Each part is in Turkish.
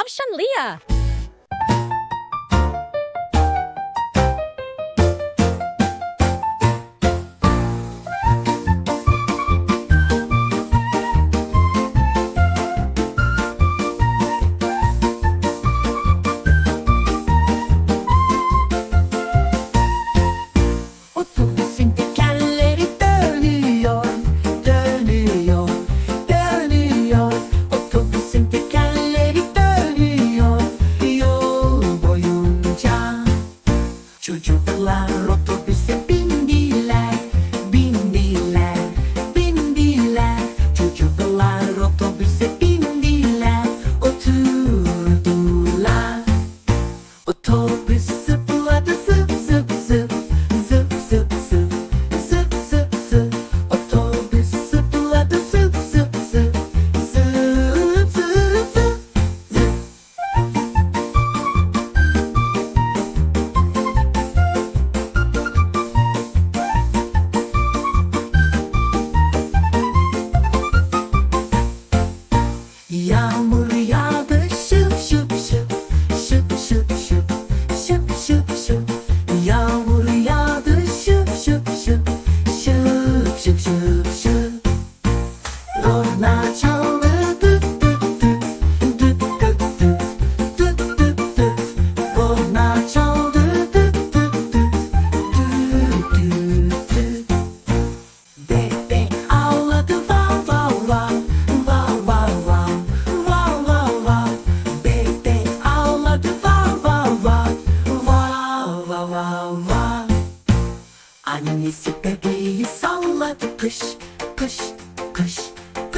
Tavshan Leah.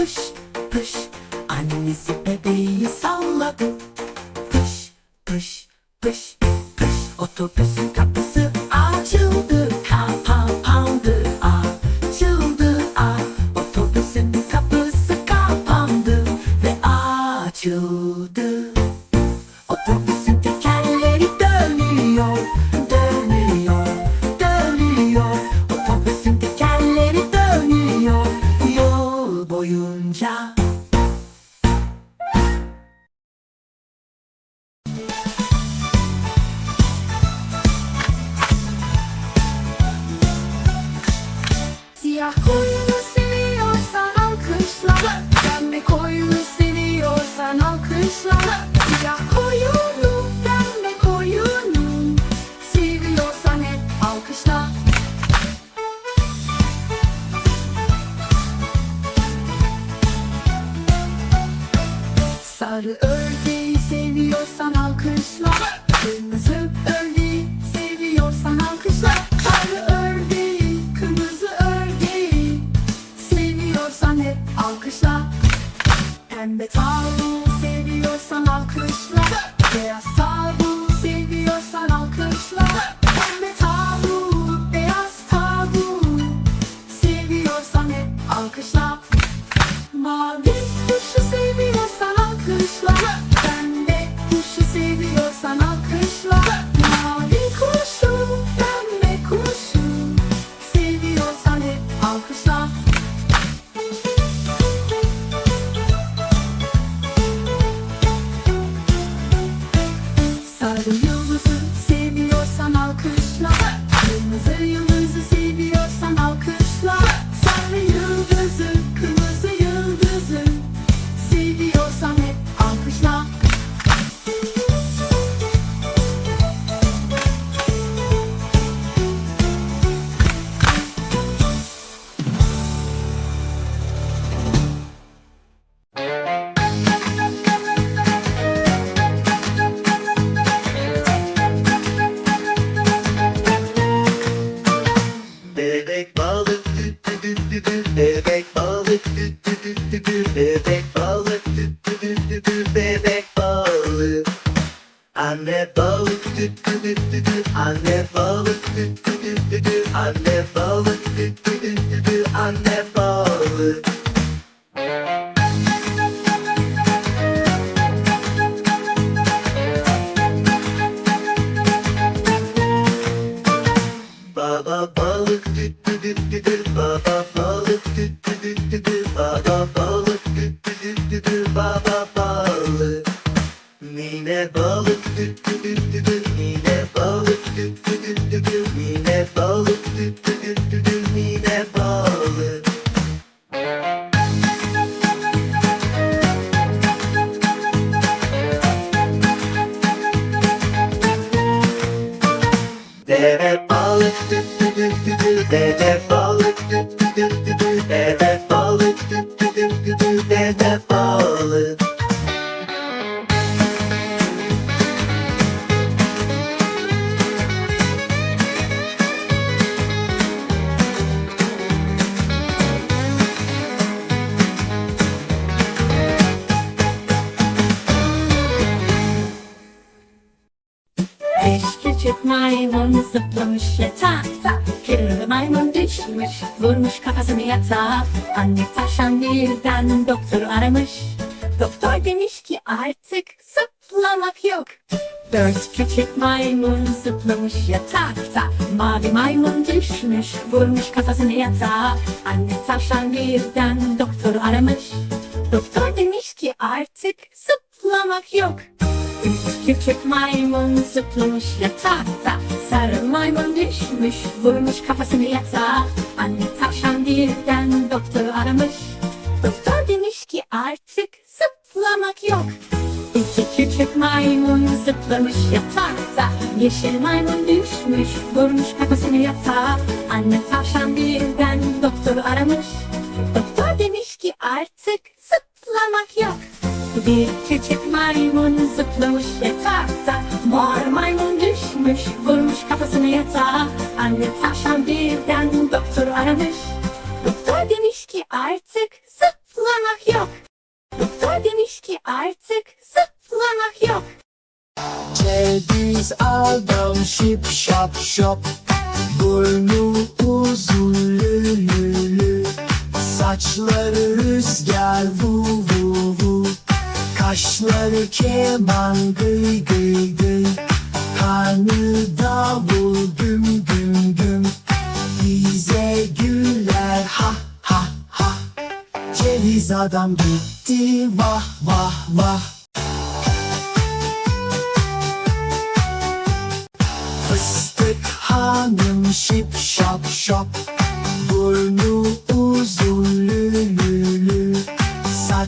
Pış pış annesi bebeği salladı. Pış pış pış pış otobüsün kapısı Marco. düt düt düt düt Anne balık. Düt düt düt Anne balık. Anne balık. de Jeff. Maymun düşmüş Vurmuş kafasını yatağa. Anne taşan birden doktoru aramış. Doktor demiş ki artık zıplamak yok. Dört küçük maymun zıplamış yatakta. Mavi maymun düşmüş Vurmuş kafasını yatağa. Anne taşan birden doktoru aramış. Doktor demiş ki artık zıplamak yok küçük maymun zıplamış yatakta Sarı maymun düşmüş Vurmuş kafasını yatağa. Anne tavşan birden doktoru aramış. Doktor demiş ki artık zıplamak yok. İki küçük maymun zıplamış yatakta Yeşil maymun düşmüş Vurmuş kafasını yatağa. Anne tavşan birden doktoru aramış. Doktor demiş ki artık zıplamak yok bir küçük maymun zıplamış yatakta. Mor maymun düşmüş vurmuş kafasını yatağa. Anne tavşan birden doktoru aramış. Doktor demiş ki artık zıplamak yok. Doktor demiş ki artık zıplamak yok. Ceviz adam şip şap şop. Burnu uzun lülülü. Saçları rüzgar vu vu vu Kaşları keman gıy gıy gıy. Karnı davul güm güm güm. Bize güler ha ha ha. Ceviz adam gitti vah vah vah. Fıstık hanım şip şap şop Burnu uzun lülülü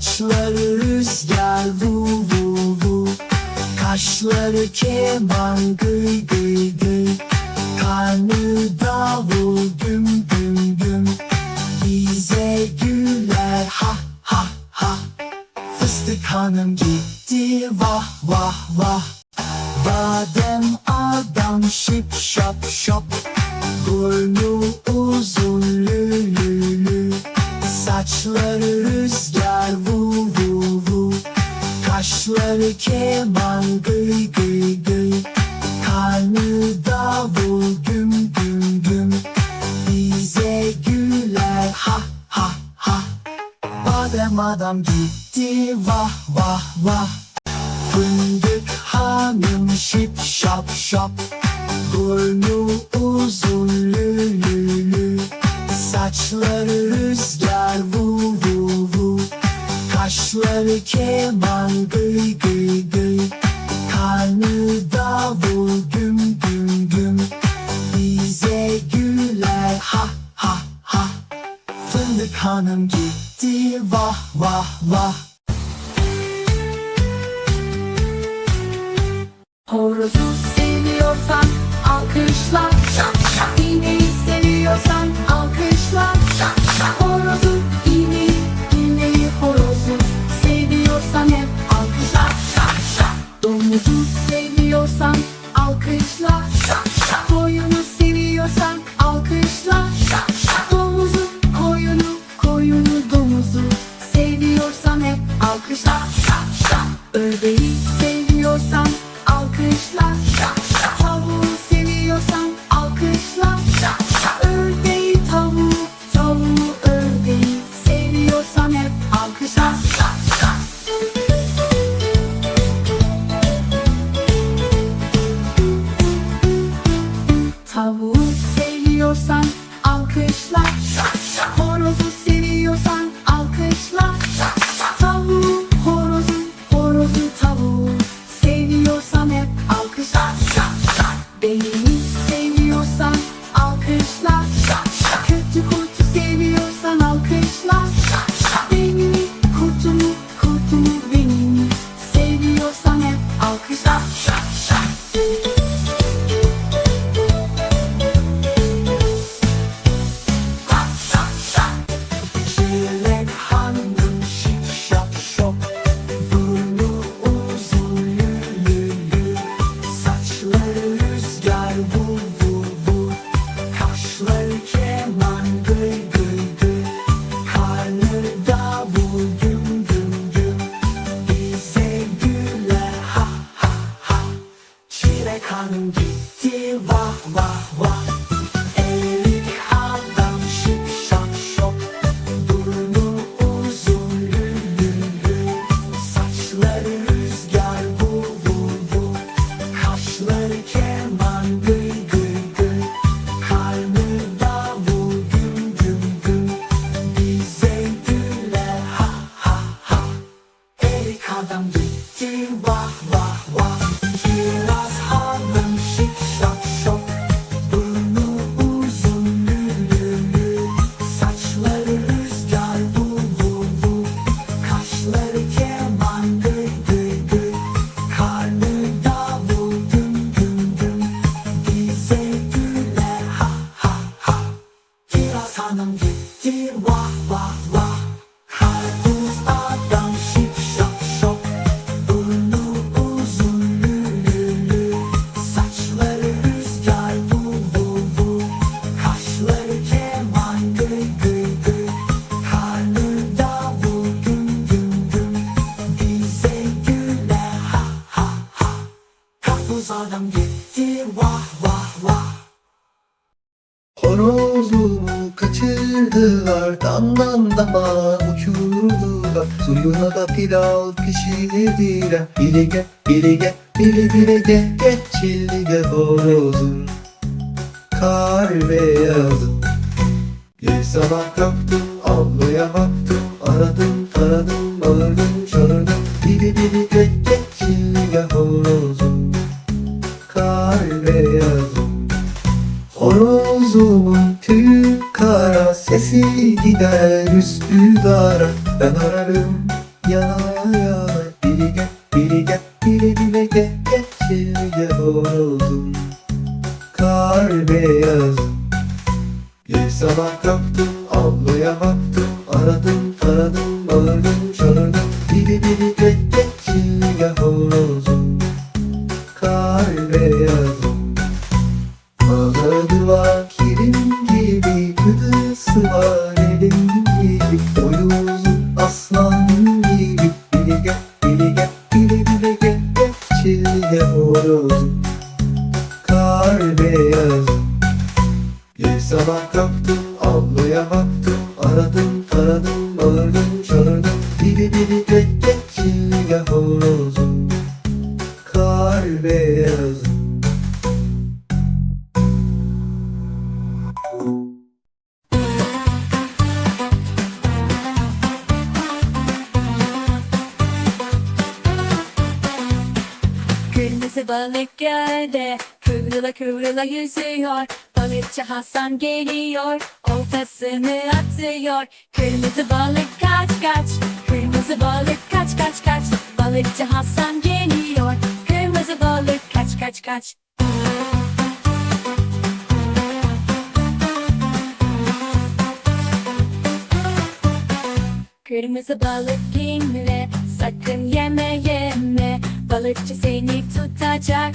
Saçları rüzgar vu vu vu. Kaşları keman gıy gıy gıy vah vah. Fındık hanım şip şap şop Burnu uzun lülülü Saçları rüzgar vu vu vu. Kaşları keman gıy gıy gıy. Karnı davul güm güm güm. Bize güler ha ha ha. Fındık hanım gitti vah vah vah sun pişirdiler Biri gel, biri gel, biri bire gel. Geçildi de horozum Kar beyazım Bir sabah kalktım, avluya baktım Aradım, taradım, bağırdım, çağırdım. Biri biri gel, geçildi de horozum Kar beyazım Horozumun tüy kara sesi gider Üsküdar'a Ben ararım of the Kırmızı balık gölde kıvrıla kıvrıla yüzüyor. Balıkçı Hasan geliyor oltasını atıyor. Kırmızı balık kaç kaç Kırmızı balık kaç kaç kaç. Balıkçı Hasan geliyor Kırmızı balık kaç kaç kaç. Kırmızı balık inle sakın yeme yeme Balıkçı seni tutacak.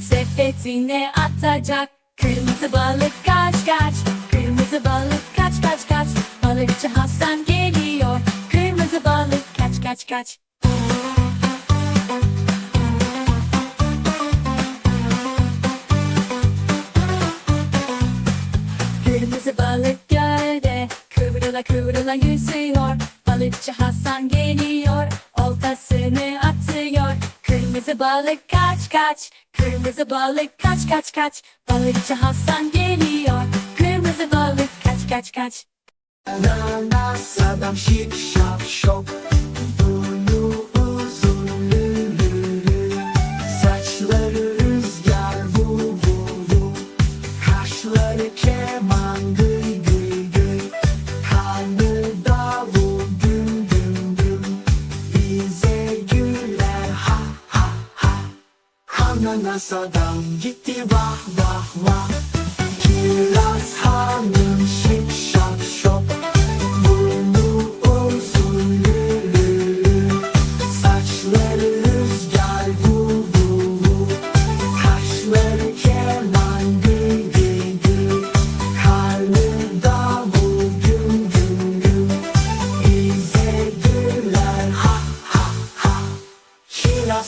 Sepetine atacak. Kırmızı balık kaç kaç. Kırmızı balık kaç kaç kaç. Balıkçı Hasan geliyor. Kırmızı balık kaç kaç kaç. Kırmızı balık gölde kıvrıla kıvrıla yüzüyor. Balıkçı Hasan geliyor oltasını atıyor Kırmızı balık kaç kaç Kırmızı balık kaç kaç kaç. Balıkçı Hasan geliyor Kırmızı balık kaç kaç kaç. Ananas adam şıp şap şop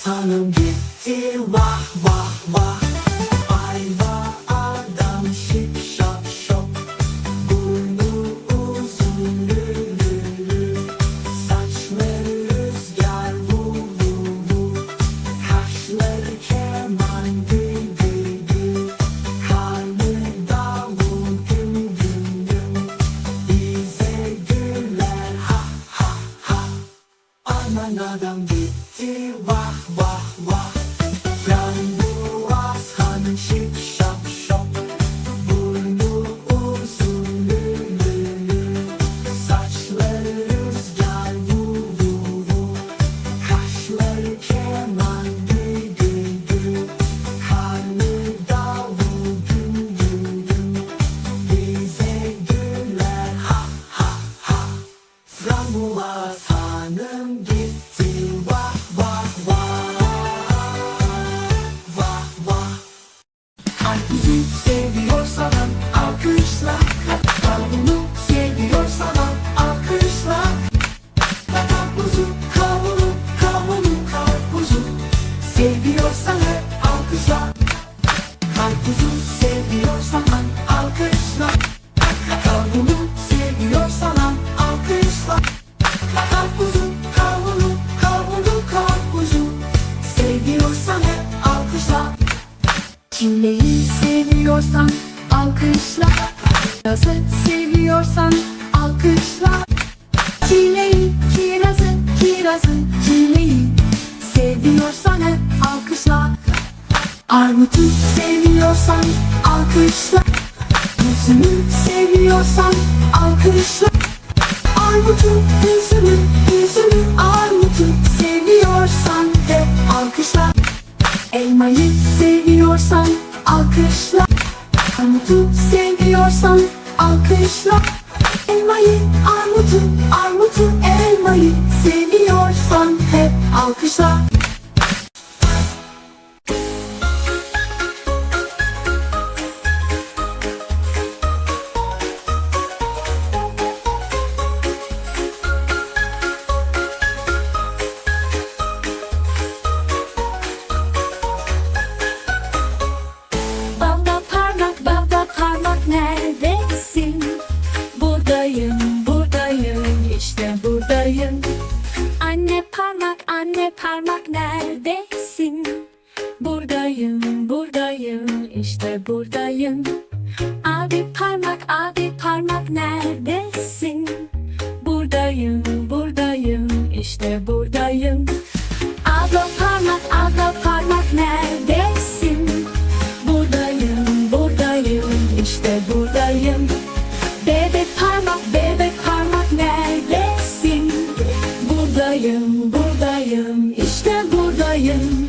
Hanım gitti. Vah vah buradayım, buradayım, işte buradayım.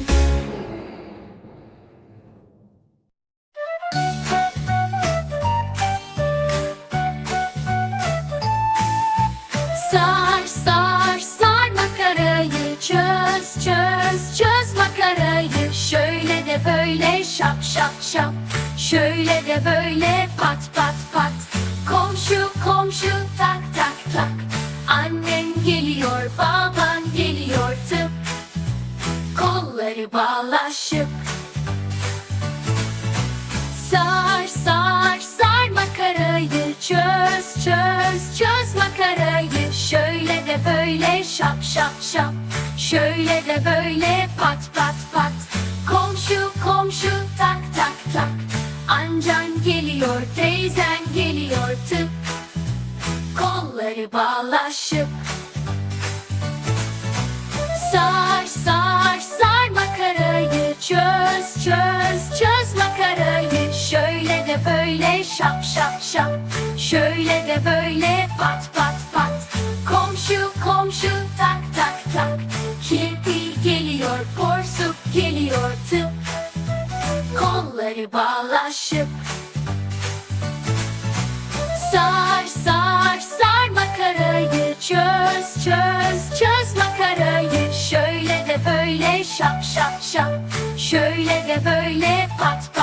Sar, sar, sar makarayı, çöz, çöz, çöz makarayı. Şöyle de böyle şap, şap, şap. Şöyle de böyle pat, makarayı Çöz çöz çöz makarayı. Şöyle de böyle şap şap şap. Şöyle de böyle pat pat pat. Komşu komşu tak tak tak. Ancan geliyor teyzen geliyor tıp. Kolları bağlaşıp. Sar sar Sar makarayı çöz çöz çöz makarayı. Şöyle de böyle şap şap şap. Şöyle de böyle pat pat pat. Komşu komşu tak tak tak. Kirpil geliyor porsiyon şap şap şap. Şöyle de böyle pat